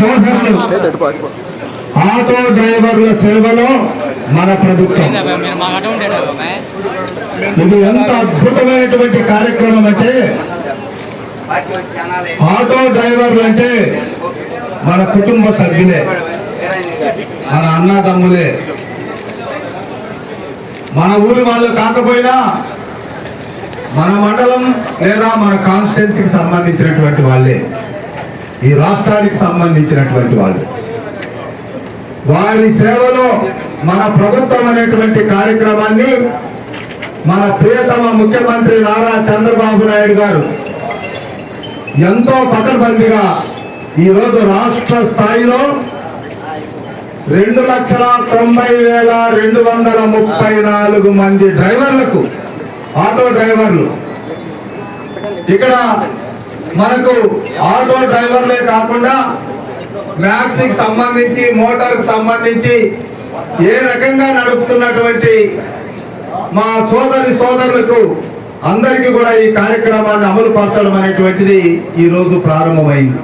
సోదరులు ఆటో డ్రైవర్ల సేవలో మన ప్రభుత్వం. ఇది ఎంత అద్భుతమైనటువంటి కార్యక్రమం అంటే ఆటో డ్రైవర్లు అంటే మన కుటుంబ సభ్యులే మన అన్నదమ్ములే. మన ఊరి వాళ్ళు కాకపోయినా మన మండలం లేదా మన కాన్స్టిట్యున్సీకి సంబంధించినటువంటి వాళ్ళే. ఈ రాష్ట్రానికి సంబంధించినటువంటి వాళ్ళు. వారి సేవలో మన ప్రభుత్వం అనేటువంటి కార్యక్రమాన్ని మన ప్రియతమ ముఖ్యమంత్రి నారా చంద్రబాబు నాయుడు గారు ఎంతో పకడ్బందీగా ఈరోజు రాష్ట్ర స్థాయిలో రెండు లక్షల తొంభై వేల రెండు వందల ముప్పై నాలుగు మంది డ్రైవర్లకు ఆటో డ్రైవర్లు. ఇక్కడ మనకు ఆటో డ్రైవర్లే కాకుండా మ్యాక్సీకి సంబంధించి మోటార్కు సంబంధించి ఏ రకంగా నడుపుతున్నటువంటి మా సోదరి సోదరులకు అందరికీ కూడా ఈ కార్యక్రమాన్ని అమలు పరచడం అనేటువంటిది ఈరోజు ప్రారంభమైంది.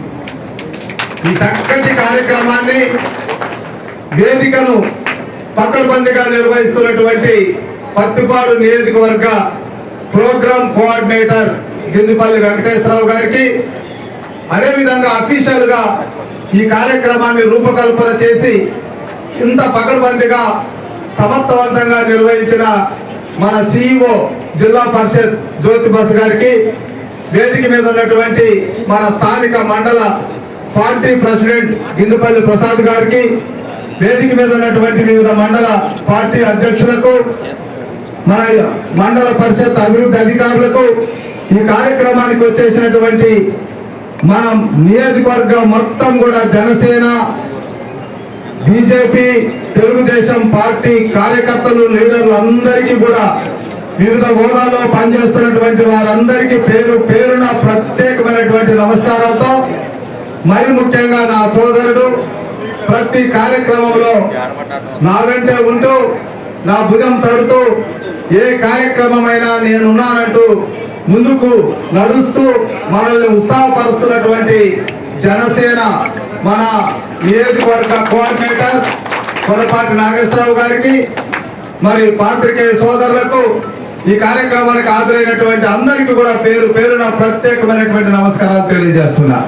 ఈ చక్కటి కార్యక్రమాన్ని వేదికను పక్కడబందిగా నిర్వహిస్తున్నటువంటి పత్తిపాడు నియోజకవర్గ ప్రోగ్రామ్ కోఆర్డినేటర్ గిందిపల్లి వెంకటేశ్వరరావు గారికి అదేవిధంగా అఫీషియల్గా ఈ కార్యక్రమాన్ని రూపకల్పన చేసి ఇంత పకడ్బందీగా సమర్థవంతంగా నిర్వహించిన మన సిఇఓ జిల్లా పరిషత్ జ్యోతి బస్ గారికి వేదిక మీద ఉన్నటువంటి మన స్థానిక మండల పార్టీ ప్రెసిడెంట్ గిందుపల్లి ప్రసాద్ గారికి వేదిక మీద ఉన్నటువంటి వివిధ మండల పార్టీ అధ్యక్షులకు మన మండల పరిషత్ అభివృద్ధి అధికారులకు ఈ కార్యక్రమానికి వచ్చేసినటువంటి మన నియోజకవర్గం మొత్తం కూడా జనసేన బీజేపీ తెలుగుదేశం పార్టీ కార్యకర్తలు లీడర్లు అందరికీ కూడా వివిధ హోదాలో పనిచేస్తున్నటువంటి వారందరికీ పేరు పేరున ప్రత్యేకమైనటువంటి నమస్కారాలతో మరి ముఖ్యంగా నా సోదరుడు ప్రతి కార్యక్రమంలో నా వెంటే ఉంటూ నా భుజం తడుతూ ఏ కార్యక్రమమైనా నేనున్నానంటూ ముందుకు నడుస్తూ మనల్ని ఉత్సాహపరుస్తున్నటువంటి జనసేన మన నియోజకవర్గ కోఆర్డినేటర్ కొరపాటి నాగేశ్వరరావు గారికి మరి పాత్రికేయ సోదరులకు ఈ కార్యక్రమానికి హాజరైనటువంటి అందరికీ కూడా పేరు పేరున ప్రత్యేకమైనటువంటి నమస్కారాలు తెలియజేస్తున్నా.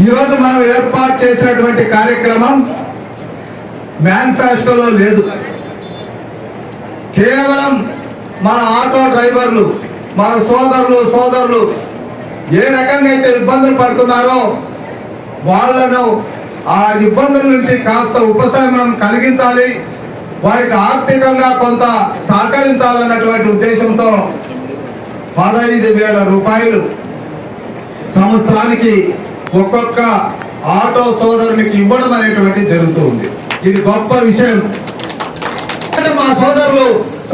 ఈరోజు మనం ఏర్పాటు చేసినటువంటి కార్యక్రమం మేనిఫెస్టోలో లేదు. కేవలం మన ఆటో డ్రైవర్లు మన సోదరులు సోదరులు ఏ రకంగా అయితే ఇబ్బందులు పడుతున్నారో వాళ్ళను ఆ ఇబ్బందుల నుంచి కాస్త ఉపశమనం కలిగించాలి. వారికి ఆర్థికంగా కొంత సహకరించాలన్నటువంటి ఉద్దేశంతో పదహైదు వేల రూపాయలు సంవత్సరానికి ఒక్కొక్క ఆటో సోదరునికి ఇవ్వడం అనేటువంటి జరుగుతూ ఉంది. ఇది గొప్ప విషయం. మా సోదరులు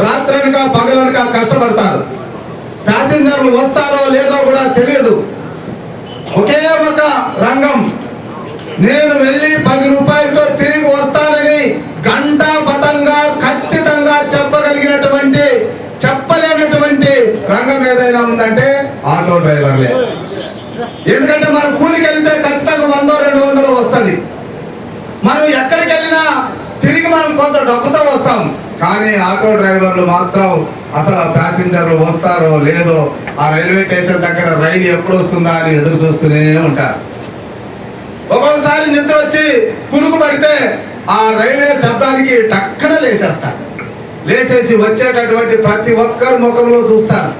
రాత్రనక పగలనక కష్టపడతారు. ప్యాసింజర్లు వస్తారో లేదో కూడా తెలియదు. ఒకే ఒక రంగం. నేను వెళ్ళి పది రూపాయలతో తిరిగి వస్తానని గంటా పతంగా ఖచ్చితంగా చెప్పగలిగినటువంటి చెప్పలేనటువంటి రంగం ఏదైనా ఉందంటే ఆటో డ్రైవర్లే. ఎందుకంటే మనం కూలికి వెళ్తే ఖచ్చితంగా వందో రెండు వందలు వస్తుంది. మనం ఎక్కడికి వెళ్ళినా తిరిగి మనం కొంత డబ్బుతో వస్తాం. కానీ ఆటో డ్రైవర్లు మాత్రం అసలు ఆ ప్యాసింజర్లు వస్తారో లేదో ఆ రైల్వే స్టేషన్ దగ్గర రైలు ఎప్పుడు వస్తుందా అని ఎదురు చూస్తూనే ఉంటారు. ఒక్కొక్కసారి నిద్ర వచ్చి కునుకు పడితే ఆ రైల్వే శబ్దానికి టక్కన లేచేస్తారు లేచేసి వచ్చేటటువంటి ప్రతి ఒక్కరు ముఖంలో చూస్తారు.